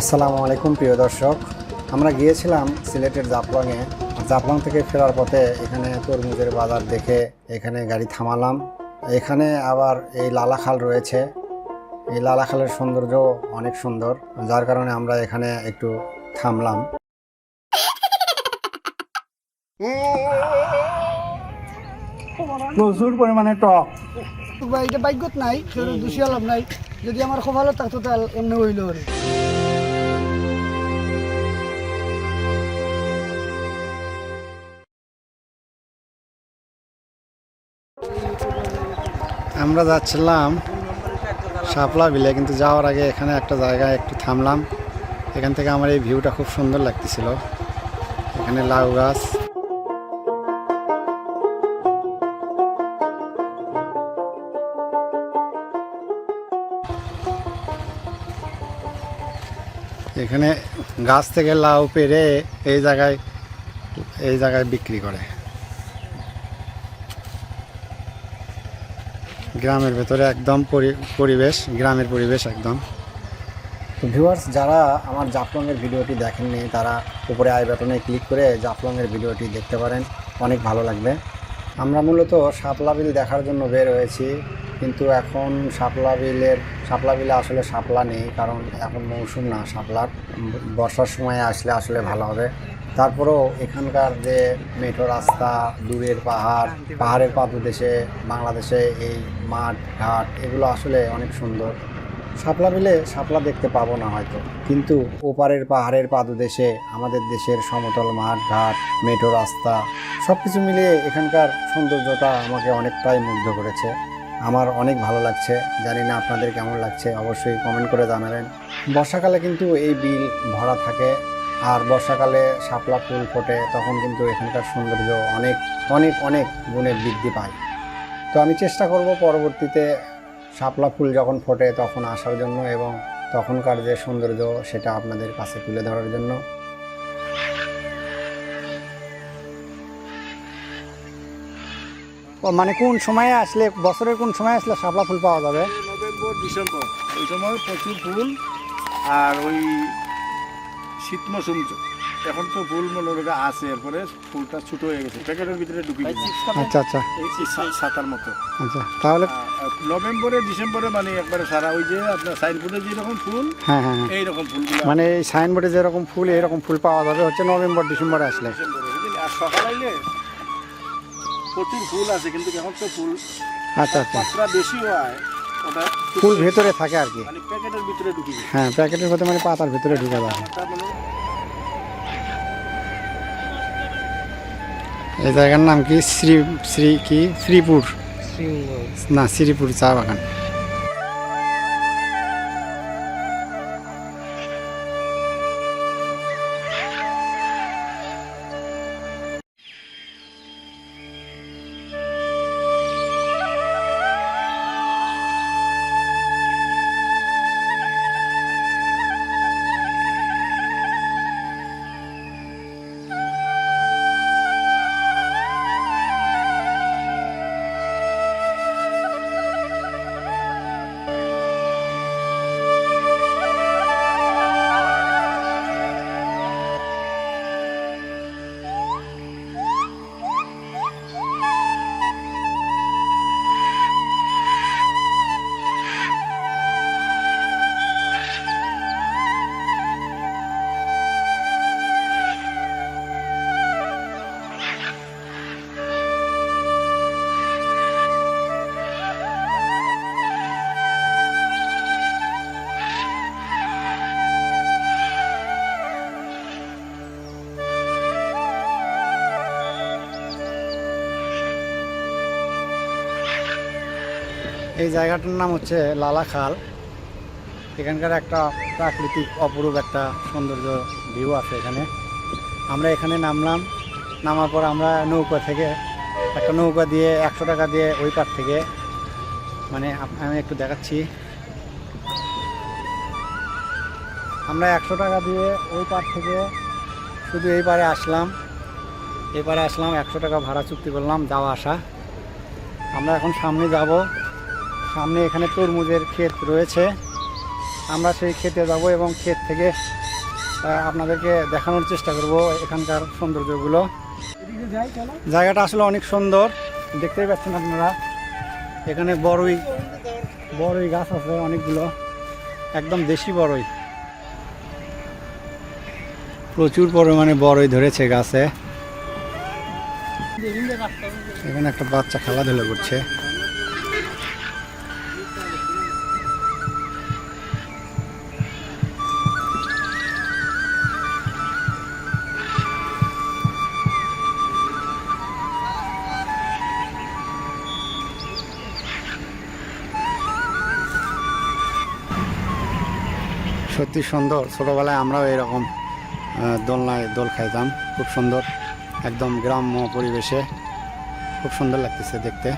আসসালামু আলাইকুম, প্রিয় দর্শক। আমরা গিয়েছিলাম সিলেটের জাফলংয়ে। জাফলং থেকে ফেরার পথে এখানে তরমুজের বাজার দেখে এখানে গাড়ি থামালাম। এখানে আবার এই লালাখাল রয়েছে। এই লালাখালের সৌন্দর্য অনেক সুন্দর, যার কারণে আমরা এখানে একটু থামলাম। প্রচুর পরিমাণে টক। এটা বাইকত নাই সেটা দোষী লাভ নাই। যদি আমার কপালত থাকতো তাহলে এমনি হইল আর আমরা যাচ্ছিলাম শাপলা বিলে, কিন্তু যাওয়ার আগে এখানে একটা জায়গায় একটু থামলাম। এখান থেকে আমার এই ভিউটা খুব সুন্দর লাগতেছিল। এখানে লাউ গাছ। এখানে গাছ থেকে লাউ পেরে এই জায়গায় এই জায়গায় বিক্রি করে। গ্রামের ভেতরে একদম পরি- পরিবেশ, গ্রামের পরিবেশ একদম। তো ভিউয়ার্স যারা আমার জাফলংয়ের ভিডিওটি দেখেননি, তারা উপরে আই বাটনে ক্লিক করে জাফলংয়ের ভিডিওটি দেখতে পারেন। অনেক ভালো লাগবে। আমরা মূলত শাপলা বিল দেখার জন্য বের হয়েছি। কিন্তু এখন শাপলা বিলের, শাপলা বিলে আসলে শাপলা নেই, কারণ এখন মৌসুম না শাপলার। বর্ষার সময় আসলে আসলে ভালো হবে। তারপরেও এখানকার যে মেঠো রাস্তা, দূরের পাহাড়, পাহাড়ের পাদদেশে, বাংলাদেশে এই মাঠ, ঘাট, এগুলো আসলে অনেক সুন্দর। শাপলা বিলে শাপলা দেখতে পাবো না হয়তো, কিন্তু ওপারের পাহাড়ের পাদদেশে, আমাদের দেশের সমতল মাঠ, ঘাট, মেঠো রাস্তা সব কিছু মিলিয়ে এখানকার সৌন্দর্যটা আমাকে অনেকটাই মুগ্ধ করেছে। আমার অনেক ভালো লাগছে। জানি না আপনাদের কেমন লাগছে, অবশ্যই কমেন্ট করে জানাবেন। বর্ষাকালে কিন্তু এই বিল ভরা থাকে, আর বর্ষাকালে শাপলা ফুল ফোটে, তখন কিন্তু এখানকার সৌন্দর্য অনেক অনেক অনেক গুণে বৃদ্ধি পায়। তো আমি চেষ্টা করব পরবর্তীতে শাপলা ফুল যখন ফোটে তখন আসার জন্য এবং তখনকার যে সৌন্দর্য সেটা আপনাদের কাছে তুলে ধরার জন্য। মানে কোন সময়ে আসলে বছরের কোন সময় আসলে শাপলা ফুল পাওয়া যাবে? নভেম্বর ডিসেম্বর। ওই সময় প্রচুর ফুল আর ওই শীত মৌসুম এখন তো ফুল মনে হয় আছে এরপরে ফুলটা ছোট হয়ে গেছে। প্যাকেটের ভিতরে ঢুকে আচ্ছা আচ্ছা। এই এই সা- মতো। আচ্ছা তাহলে নভেম্বরে ডিসেম্বরে মানে একবারে সারা ওই যে আপনার সাইনবোর্ডে যেরকম ফুল হ্যাঁ হ্যাঁ হ্যাঁ। এইরকম ফুল মানে এই সাইনবোর্ডে যেরকম ফুল এইরকম ফুল পাওয়া যাবে হচ্ছে নভেম্বর ডিসেম্বরে আসলে। আর সকাল আইলে প্রচুর ফুল আছে কিন্তু এখন তো ফুল আচ্ছা আচ্ছা। মাত্রা বেশি হয় ওটা ফুল ভেতরে থাকে আর কি। মানে প্যাকেটের ভিতরে ঢুকে হ্যাঁ প্যাকেটের ভিতরে মানে পাতার ভিতরে ঢুকে যাবে মানে এই জায়গার নাম কি? শ্রী শ্রী কি? শ্রীপুর। না শ্রীপুর চা বাগান। এই জায়গাটার নাম হচ্ছে লালাখাল এখানকার একটা প্রাকৃতিক অপরূপ একটা সৌন্দর্য ভিউ আছে এখানে। আমরা এখানে নামলাম, নামার পর আমরা নৌকা থেকে একটা নৌকা দিয়ে একশো টাকা দিয়ে ওই পার থেকে মানে আমি একটু দেখাচ্ছি। আমরা একশো টাকা দিয়ে ওই পার থেকে শুধু এই পারে আসলাম। এই পারে আসলাম, একশো টাকা ভাড়া চুক্তি করলাম, যাওয়া আসা। আমরা এখন সামনে যাব সামনে এখানে তরমুজের ক্ষেত রয়েছে। আমরা সেই ক্ষেতে যাব এবং ক্ষেত থেকে আপনাদেরকে দেখানোর চেষ্টা করব এখানকার সৌন্দর্যগুলো। জায়গাটা আসলে অনেক সুন্দর। দেখতেই পাচ্ছেন আপনারা, এখানে বড়ই বড়ই গাছ আছে অনেকগুলো, একদম দেশি বড়ই। প্রচুর পরিমাণে বড়ই ধরেছে গাছে। এখানে একটা বাচ্চা খেলাধুলা করছে। সত্যি সুন্দর। ছোটোবেলায় আমরাও এরকম দোলনায় দোল খাইতাম। খুব সুন্দর, একদম গ্রাম্য পরিবেশে। খুব সুন্দর লাগতেছে দেখতে।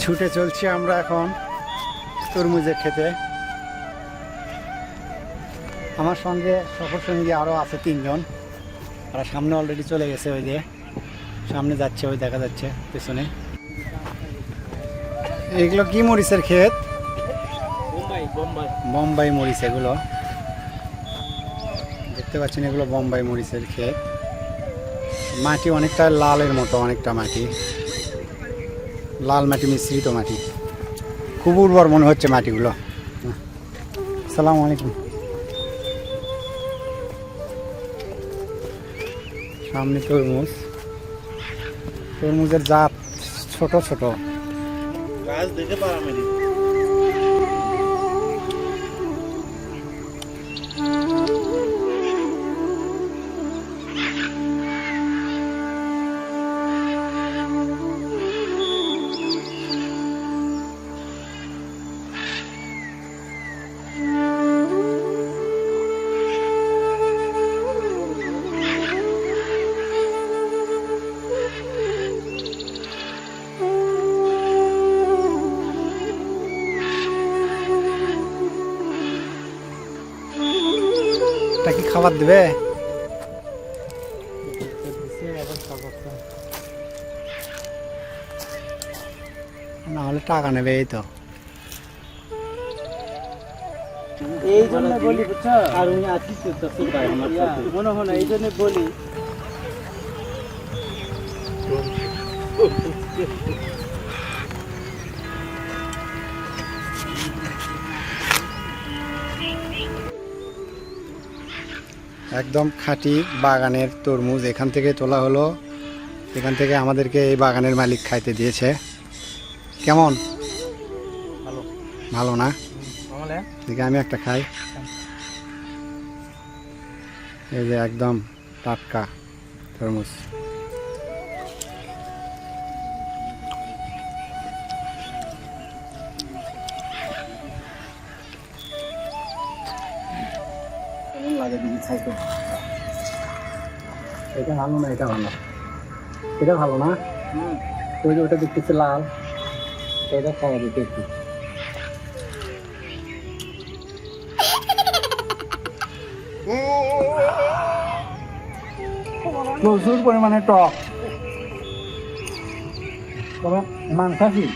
ছুটে চলছি আমরা এখন তরমুজের খেতে আমার সঙ্গে সফর সঙ্গী আরও আছে তিনজন। আর সামনে অলরেডি চলে গেছে ওই যে। সামনে যাচ্ছে, ওই দেখা যাচ্ছে, পেছনে। এগুলো কি মরিচের ক্ষেত? বোম্বাই। মরিচ এগুলো। দেখতে পাচ্ছেন এগুলো বোম্বাই মরিচের ক্ষেত। মাটি অনেকটা লালের মতো অনেকটা মাটি। লাল মাটি মিশ্রিত মাটি। খুব উর্বর মনে হচ্ছে মাটিগুলো। সালাম আলাইকুম। সামনে তরমুজ। তরমুজের জাত ছোট ছোট। গাছ খাবার দেবে। না হলে টাকা নেবে এই তো। এই জন্য বলি বুঝছ আর উনি আছিস তো মনে হয় না এই জন্য বলি। একদম খাঁটি বাগানের তরমুজ এখান থেকে তোলা হলো। এখান থেকে আমাদেরকে এই বাগানের মালিক খাইতে দিয়েছে। কেমন? ভালো। ভালো না? দেখে আমি একটা খাই। এই যে একদম টাটকা তরমুজ। এটা ভালো না এটা ভালো। এটা ভালো না? ওই যে ওটা দেখতেছে লাল। এটা খাওয়া দিতে একটু প্রচুর পরিমাণে টক। তবে মাংসাশী?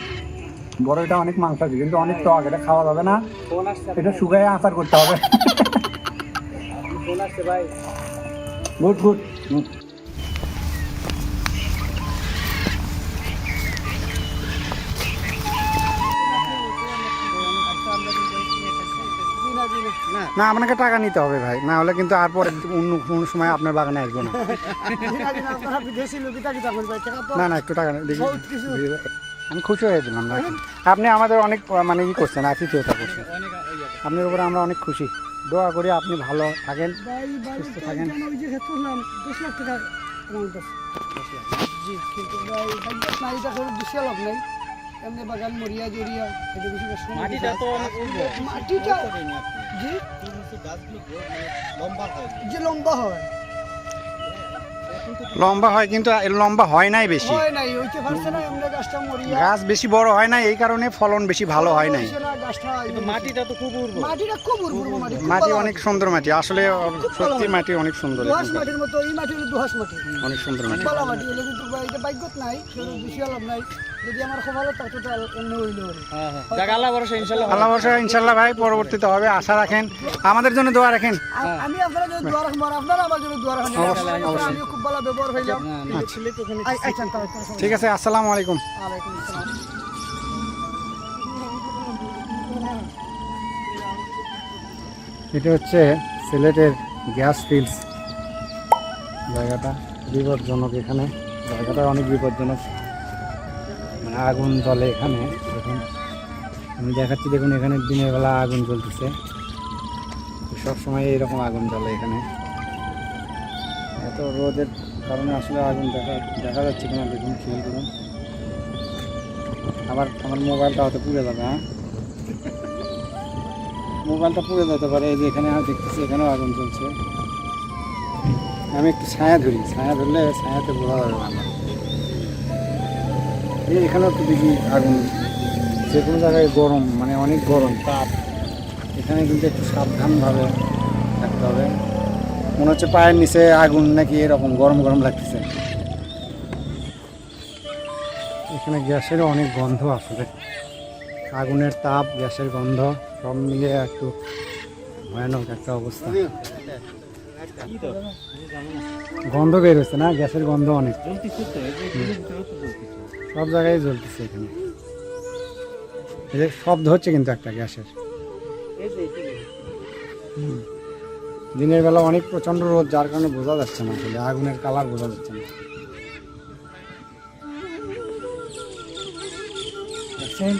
বড় এটা অনেক মাংসাশী কিন্তু অনেক টক এটা খাওয়া যাবে না। এটা শুকায় আচার করতে হবে। ফোন আসছে ভাই গুড গুড না আপনাকে টাকা নিতে হবে ভাই না হলে কিন্তু আর পরে অন্য কোনো সময় আপনার বাগানে আসব না আপনারা বিদেশি লোক কিতা কিতা করবে টাকা তো না না একটু টাকা দেখি বহুত কিছু। আমি খুশি হয়ে দিলাম না আপনি আমাদের অনেক মানে ই করছেন আতিথেয়তা করছেন। আপনার উপরে আমরা অনেক খুশি। দোয়া করি আপনি ভালো থাকেন সুস্থ থাকেন। জি কিন্তু করে লাভ নাই। এমনি বাগান মরিয়া জড়িয়া এটা বেশি মাটিটা তো মাটিটা জি? গাছগুলো লম্বা হয়। যে লম্বা হয়। লম্বা হয় কিন্তু লম্বা হয় নাই বেশি। হয় নাই হইতে পারছে না এমনি গাছটা মরিয়া। গাছ বেশি বড় হয় না এই কারণে ফলন বেশি ভালো হয় নাই। হইছে না, গাছটা কিন্তু মাটিটা তো খুব উর্বর। মাটিটা খুব উর্বর মাটি মাটি অনেক সুন্দর মাটি আসলে সত্যি মাটি অনেক সুন্দর দোহাস মাটির মতো এই মাটি হলো দোহাস মাটি। অনেক সুন্দর মাটি। মাটি হলে কিন্তু বা- নাই সেটা নাই। যদি আমার খুব থাকতো তো অন্য হইলে হলো হ্যাঁ হ্যাঁ। আল্লাহ ভরসা ইনশাল্লাহ ভাই পরবর্তীতে হবে আশা রাখেন। আমাদের জন্য দোয়া রাখেন। আমি আপনারা যদি দোয়া রাখব আপনারা আমার জন্য দোয়া রাখেন। আমি খুব ভালো ব্যবহার হইলাম। ছেলে তো ওখানে আই- তাহলে কোনো সমস্যা ঠিক আছে আসসালামু আলাইকুম। আসসালাম। এটা হচ্ছে সিলেটের গ্যাস ফিল্ডস জায়গাটা বিপজ্জনক এখানে। জায়গাটা অনেক বিপজ্জনক। আগুন জ্বলে এখানে। দেখুন, আমি দেখাচ্ছি, দেখুন, এখানে দিনের বেলা আগুন জ্বলতেছে। সব সময় এইরকম আগুন জ্বলে এখানে। এত রোদের কারণে আসলে আগুন দেখা দেখা যাচ্ছে কিনা, দেখুন, খেয়াল করুন। আবার আমার মোবাইলটা হয়তো পুড়ে যাবে হ্যাঁ? মোবাইলটা পুড়ে যেতে পারে, এই যে এখানে দেখতেছি, এখানেও আগুন চলছে আমি একটু ছায়া ধরি, ছায়া ধরলে ছায়াতে বোঝা যাবে এই এখানেও তো দেখি আগুন। যে কোনো জায়গায় গরম মানে অনেক গরম তাপ। এখানে কিন্তু একটু সাবধানভাবে থাকতে হবে। মনে হচ্ছে পায়ের নিচে আগুন নাকি এরকম গরম গরম লাগতেছে। এখানে গ্যাসেরও অনেক গন্ধ আসলে আগুনের তাপ গ্যাসের গন্ধ সব মিলিয়ে একটু ভয়ানক একটা অবস্থা। গন্ধ বের হচ্ছে না? গ্যাসের গন্ধ অনেক। সব জায়গায় জ্বলতেছে এখানে শব্দ হচ্ছে কিন্তু একটা গ্যাসের। দিনের বেলা অনেক প্রচণ্ড রোদ, যার কারণে বোঝা যাচ্ছে না আসলে, আগুনের কালার বোঝা যাচ্ছে না দেখছেন?